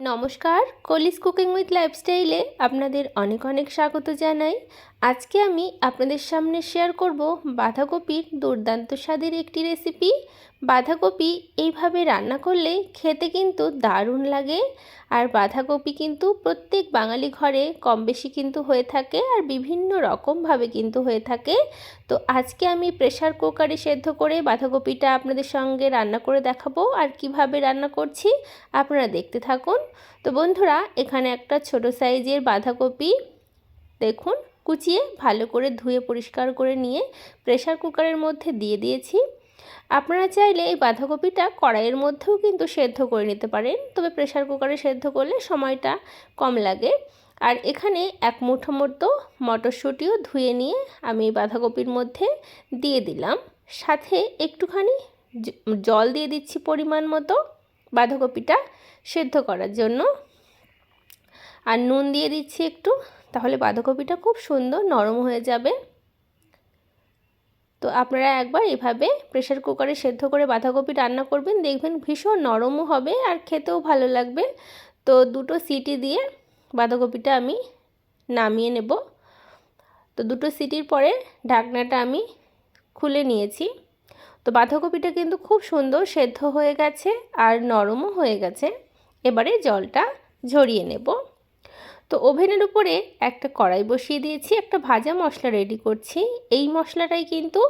নমস্কার, কলিস cooking with লাইফস্টাইলে আপনাদের অনেক অনেক স্বাগত জানাই। আজকে আমি আপনাদের সামনে শেয়ার করব বাঁধাকপির দুর্দান্ত স্বাদের একটি রেসিপি। বাঁধাকপি এইভাবে রান্না করলে খেতে কিন্তু দারুণ লাগে। আর বাঁধাকপি কিন্তু প্রত্যেক বাঙালি ঘরে কম বেশি কিন্তু হয়ে থাকে আর বিভিন্ন রকমভাবে কিন্তু হয়ে থাকে। তো আজকে আমি প্রেশার কুকারে সেদ্ধ করে বাঁধাকপিটা আপনাদের সঙ্গে রান্না করে দেখাবো আর কীভাবে রান্না করছি আপনারা দেখতে থাকুন। তো বন্ধুরা, এখানে একটা ছোট সাইজের বাঁধাকপি দেখুন, কুচিয়ে ভালো করে ধুয়ে পরিষ্কার করে নিয়ে প্রেশার কুকারের মধ্যে দিয়ে দিয়েছি। আপনারা চাইলে এই বাঁধাকপিটা কড়াইয়ের মধ্যেও কিন্তু সেদ্ধ করে নিতে পারেন, তবে প্রেশার কুকারে সেদ্ধ করলে সময়টা কম লাগে। আর এখানে এক মুঠো মতো মটরশুঁটিও ধুয়ে নিয়ে আমি এই বাঁধাকপির মধ্যে দিয়ে দিলাম। সাথে একটুখানি জল দিয়ে দিচ্ছি পরিমাণ মতো বাঁধাকপিটা সেদ্ধ করার জন্য। আর নুন দিয়ে দিচ্ছি একটু, তাহলে বাঁধাকপিটা খুব সুন্দর নরম হয়ে যাবে। তো আপনারা একবার এভাবে প্রেশার কুকারে সেদ্ধ করে বাঁধাকপি রান্না করবেন। দেখবেন ভীষণ নরমও হবে আর খেতেও ভালো লাগবে। তো দুটো সিটি দিয়ে বাঁধাকপিটা আমি নামিয়ে নেব। তো দুটো সিটির পরে ঢাকনাটা আমি খুলে নিয়েছি। তো বাঁধাকপিটা কিন্তু খুব সুন্দর সেদ্ধ হয়ে গেছে আর নরমও হয়ে গেছে। এবারে জলটা ঝরিয়ে নেব। তো ওভেনের উপরে একটা কড়াই বসিয়ে দিয়েছি, একটা ভাজা মশলা রেডি করছি। এই মশলাটাই কিন্তু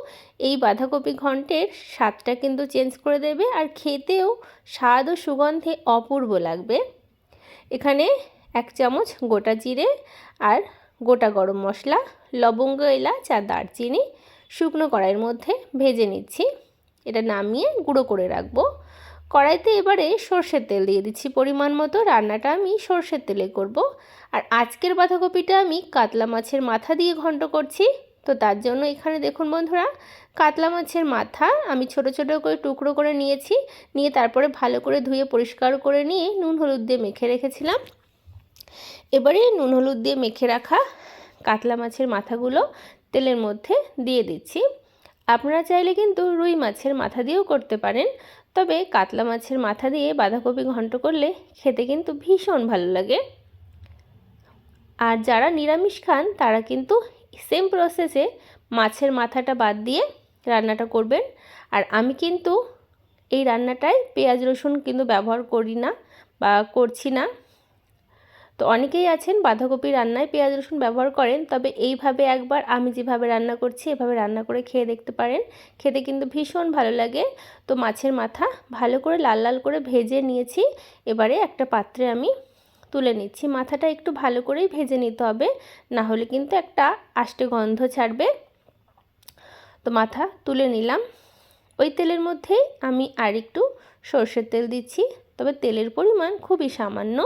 এই বাঁধাকপি ঘন্টের স্বাদটা কিন্তু চেঞ্জ করে দেবে আর খেতেও স্বাদ ও সুগন্ধে অপূর্ব লাগবে। এখানে এক চামচ গোটা জিরে আর গোটা গরম মশলা, লবঙ্গ, এলাচ আর দারচিনি শুকনো কড়াইয়ের মধ্যে ভেজে নিচ্ছি। এটা নামিয়ে গুঁড়ো করে রাখব। কড়াইতে এবারে সর্ষের তেল দিয়ে দিচ্ছি। পরিমাণ মতো রান্নাটা আমি সর্ষের তেলে করব। আর আজকের বাঁধাকপিটা আমি কাতলা মাছের মাথা দিয়ে ঘন্ট করছি। তো তার জন্য এখানে দেখুন বন্ধুরা, কাতলা মাছের মাথা আমি ছোট ছোট করে টুকরো করে নিয়েছি। নিয়ে তারপরে ভালো করে ধুয়ে পরিষ্কার করে নিয়ে নুন হলুদ দিয়ে মেখে রেখেছিলাম। এবারে নুন হলুদ দিয়ে মেখে রাখা কাতলা মাছের মাথাগুলো তেলের মধ্যে দিয়ে দিচ্ছি। আপনারা চাইলে কিন্তু রুই মাছের মাথা দিয়েও করতে পারেন, তবে কাতলা মাছের মাথা দিয়ে বাঁধাকপি ঘন্ট করলে খেতে কিন্তু ভীষণ ভালো লাগে। আর যারা নিরামিষ খান, তারা কিন্তু সেম প্রসেসে মাছের মাথাটা বাদ দিয়ে রান্নাটা করবেন। আর আমি কিন্তু এই রান্নাটায় পেঁয়াজ রসুন কিন্তু ব্যবহার করি না বা করছি না। তো অনেকেই আছেন বাঁধাকপি রান্নায় পেঁয়াজ, রসুন ব্যবহার করেন, তবে এইভাবে একবার আমি যেভাবে রান্না করছি, এভাবে রান্না করে খেয়ে দেখতে পারেন। খেতে কিন্তু ভীষণ ভালো লাগে। তো মাছের মাথা ভালো করে লাল লাল করে ভেজে নিয়েছি। এবারে একটা পাত্রে আমি তুলে নিচ্ছি। মাথাটা একটু ভালো করেই ভেজে নিতে হবে, না হলে কিন্তু একটা আষ্টে গন্ধ ছাড়বে। তো মাথা তুলে নিলাম। ওই তেলের মধ্যেই আমি আর একটু সর্ষের তেল দিচ্ছি, তবে তেলের পরিমাণ খুবই সামান্য।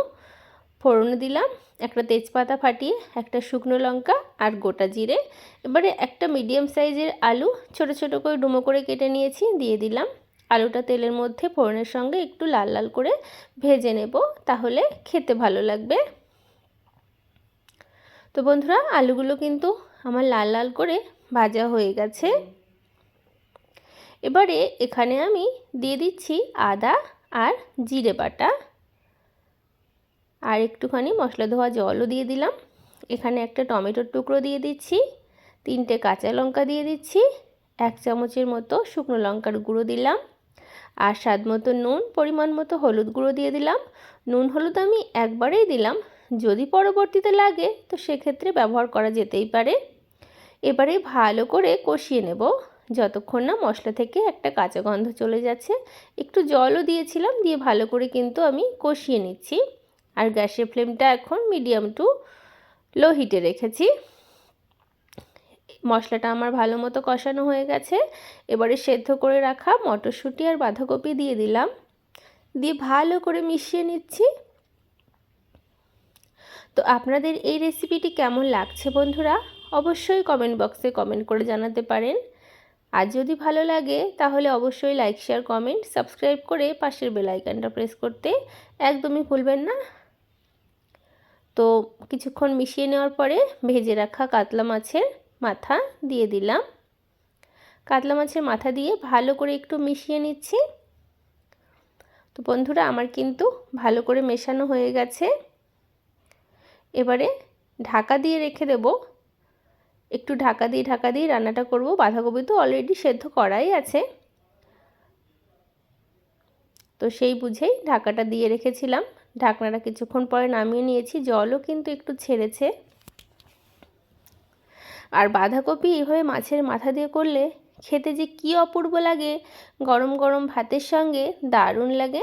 ফোড়ন দিলাম, একটা তেজপাতা ফাটিয়ে, একটা শুকনো লঙ্কা আর গোটা জিরে। এবারে একটা মিডিয়াম সাইজের আলু, ছোট ছোট করে ডুমো করে কেটে নিয়েছি, দিয়ে দিলাম। আলুটা তেলের মধ্যে ফোড়নের সঙ্গে একটু লাল লাল করে ভেজে নেব, তাহলে খেতে ভালো লাগবে। তো বন্ধুরা, আলুগুলো কিন্তু আমার লাল লাল করে ভাজা হয়ে গেছে। এবারে এখানে আমি দিয়ে দিচ্ছি আদা আর জিরে বাটা। আর একটুখানি মশলা ধোয়া জলও দিয়ে দিলাম। এখানে একটা টমেটোর টুকরো দিয়ে দিচ্ছি, তিনটে কাঁচা লঙ্কা দিয়ে দিচ্ছি, এক চামচের মতো শুকনো লঙ্কার গুঁড়ো দিলাম আর স্বাদ মতো নুন, পরিমাণ মতো হলুদ গুঁড়ো দিয়ে দিলাম। নুন, হলুদ আমি একবারেই দিলাম, যদি পরবর্তীতে লাগে তো সেক্ষেত্রে ব্যবহার করা যেতেই পারে। এবারে ভালো করে কষিয়ে নেব, যতক্ষণ না মশলা থেকে একটা কাঁচা গন্ধ চলে যাচ্ছে। একটু জলও দিয়েছিলাম, দিয়ে ভালো করে কিন্তু আমি কষিয়ে নিচ্ছি। আর গ্যাসের ফ্লেমটা এখন মিডিয়াম টু লো হিটে রেখেছি। মশলাটা আমার ভালো মতো কষানো হয়ে গেছে। এবারে সেদ্ধ করে রাখা মটরশুঁটি আর বাঁধাকপি দিয়ে দিলাম। দিয়ে ভালো করে মিশিয়ে নিচ্ছি। তো আপনাদের এই রেসিপিটি কেমন লাগছে বন্ধুরা? অবশ্যই কমেন্ট বক্সে কমেন্ট করে জানাতে পারেন। আর যদি ভালো লাগে, তাহলে অবশ্যই লাইক, শেয়ার, কমেন্ট, সাবস্ক্রাইব করে পাশের বেল আইকনটা প্রেস করতে একদমই ভুলবেন না। তো কিছুক্ষণ মিশিয়ে নেওয়ার পরে ভেজে রাখা কাতলা মাছের মাথা দিয়ে দিলাম। কাতলা মাছের মাথা দিয়ে ভালো করে একটু মিশিয়ে নিচ্ছি। তো বন্ধুরা, আমার কিন্তু ভালো করে মেশানো হয়ে গেছে। এবারে ঢাকা দিয়ে রেখে দেব। একটু ঢাকা দিয়ে ঢাকা দিয়ে রান্নাটা করব। বাঁধাকপি তো অলরেডি সেদ্ধ করাই আছে। তো সেই বুঝেই ঢাকাটা দিয়ে রেখেছিলাম। ঢাকনাটা কিছুক্ষণ পরে নামিয়ে নিয়েছি। জলও কিন্তু একটু ছেড়েছে। আর বাঁধাকপি এভাবে মাছের মাথা দিয়ে করলে খেতে যে কী অপূর্ব লাগে, গরম গরম ভাতের সঙ্গে দারুণ লাগে।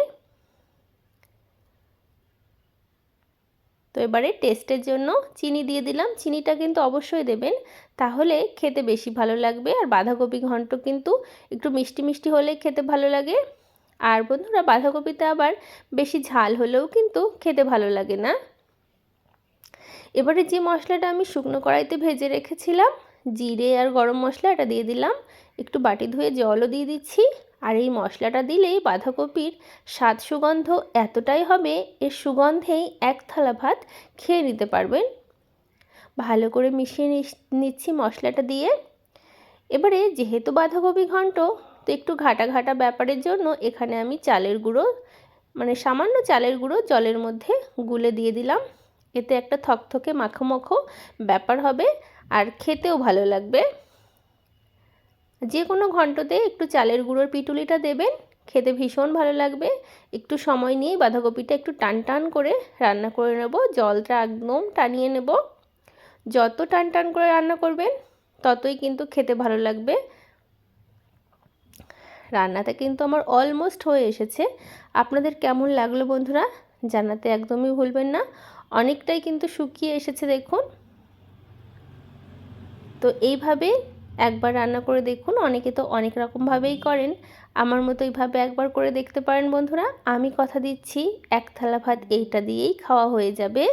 তো এবারে টেস্টের জন্য চিনি দিয়ে দিলাম। চিনিটা কিন্তু অবশ্যই দেবেন, তাহলে খেতে বেশি ভালো লাগবে। আর বাঁধাকপি ঘন্ট কিন্তু একটু মিষ্টি মিষ্টি হলে খেতে ভালো লাগে। আর বন্ধুরা বাঁধাকপিতে আবার বেশি ঝাল হলেও কিন্তু খেতে ভালো লাগে না। এবারে যে মশলাটা আমি শুকনো কড়াইতে ভেজে রেখেছিলাম, জিরে আর গরম মশলা এটা দিয়ে দিলাম। একটু বাটি ধুয়ে জলও দিয়ে দিচ্ছি। আর এই মশলাটা দিলেই বাঁধাকপির স্বাদ সুগন্ধ এতটাই হবে, এর সুগন্ধেই এক থালা ভাত খেয়ে নিতে পারবেন। ভালো করে মিশিয়ে নিচ্ছি মশলাটা দিয়ে। এবারে যেহেতু বাঁধাকপি ঘন্ট তো একটু ঘাটা ঘাটা ব্যাপারের জন্য এখানে আমি চালের গুঁড়ো মানে সামান্য চালের গুঁড়ো জলের মধ্যে গুলে দিয়ে দিলাম। এতে একটা থকথকে মাখো ব্যাপার হবে আর খেতেও ভালো লাগবে। যে কোনো ঘন্টতে একটু চালের গুঁড়োর পিটুলিটা দেবেন, খেতে ভীষণ ভালো লাগবে। একটু সময় নিয়ে বাঁধাকপিটা একটু টান টান করে রান্না করে নেব, জলটা একদম টানিয়ে নেব। যত টান টান করে রান্না করবেন, ততই কিন্তু খেতে ভালো লাগবে। রান্নাটা কিন্তু আমার অলমোস্ট হয়ে এসেছে। আপনাদের কেমন লাগল বন্ধুরা? জানাতে একদমই ভুলবেন না। অনেকটাই কিন্তু শুকিয়ে এসেছে, দেখুন। তো এইভাবে একবার রান্না করে দেখুন। অনেকে তো অনেক রকমভাবেই করেন। আমার মতো এইভাবে একবার করে দেখতে পারেন বন্ধুরা। আমি কথা দিচ্ছি, এক থালা ভাত এইটা দিয়েই খাওয়া হয়ে যাবে।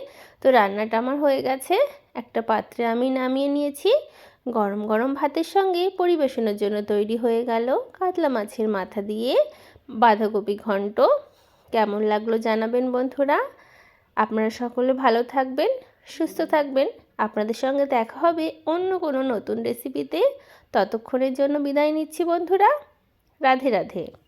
তো রান্নাটা আমার হয়ে গেছে। একটা পাত্রে আমি নামিয়ে নিয়েছি। গরম গরম ভাতের সঙ্গে পরিবেশনের জন্য তৈরি হয়ে গেল কাতলা মাছের মাথা দিয়ে বাঁধাকপি ঘন্ট। কেমন লাগল জানাবেন বন্ধুরা? আপনারা সকলে ভালো থাকবেন, সুস্থ থাকবেন। আপনাদের সঙ্গে দেখা হবে অন্য কোনো নতুন রেসিপিতে ততক্ষণের জন্য বিদায় নিচ্ছি বন্ধুরা। রাধে রাধে।